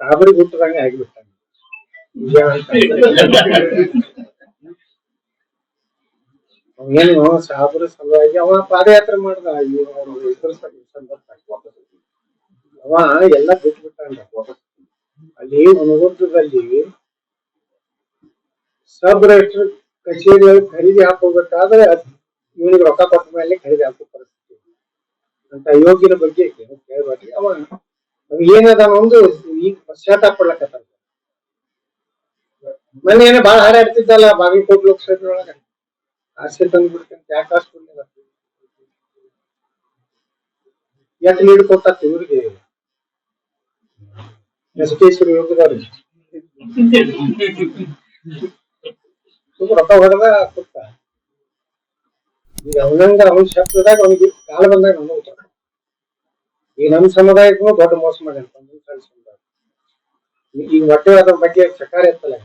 ಸಾಬರಿಗೆ ಹುಟ್ಟದಂಗೆ ಆಗಿಬಿಟ್ಟ ಏನು ಸಾಬರ ಸಲುವಾಗಿ ಅವ ಪಾದಯಾತ್ರೆ ಮಾಡ್ದ ಇದ್ರ ಸಂದರ್ಭ ಅವ ಎಲ್ಲ ಬಿಟ್ಬಿಟ್ಟ ಅಲ್ಲಿ ಹುನಗುಂದದಲ್ಲಿ ಸಬ್ ರಿಜಿಸ್ಟರ್ ಕಚೇರಿ ಖರೀದಿ ಹಾಕೋಬೇಕಾದ್ರೆ ಇವನಿಗೆ ರೊಕ್ಕ ಕೊಟ್ಟ ಮೇಲೆ ಖರೀದಿ ಹಾಕೋ ಪರಿಸ್ಥಿತಿ. ಅಂತ ಯೋಗ್ಯರ ಬಗ್ಗೆ ಅವ ಅವ ಏನದ ಒಂದು ಈಗ ಪಶ್ಚಾತ್ತಾಪ ಮೊನ್ನೆ ಏನೋ ಬಾಳ ಹಾರಾಡ್ತಿದ್ದಲ್ಲ ಬಾಗಲಕೋಟ್ ಲೋಕಸಭೆ ಒಳಗ. ಆಸೆ ತಂದು ಬಿಡ್ತೇನೆ ಯಾಕೆ ಆಸೆ ಕೊಡ್ಲಿಲ್ಲ? ಯಾಕೆ ಲೀಡ್ ಕೊಟ್ಟ ಇವ್ರಿಗೆ? ಎಸ್ ಟಿ ಸಿ ಸುಮ್ಮ ರೊಕ್ಕ ಹೊಡೆದ ಕೊಟ್ಟ. ಈಗ ಅವನಂಗ ಅವನ ಶಬ್ದದಾಗ ಅವನಿಗೆ ಕಾಲ ಬಂದಾಗ ಅವನು ಉತ್ತರ. ಈ ನಮ್ಮ ಸಮುದಾಯಕ್ಕೂ ದೊಡ್ಡ ಮೋಸ ಮಾಡ್ಯಾನ ನಮ್ಮ ಸಣ್ಣ ಸಮುದಾಯ ಈ- ಈಗ ಮೊಟ್ಟೆ ಅದ್ರ ಬಗ್ಗೆ ಪ್ರಕಾರ ಎತ್ತಲ್ಲ.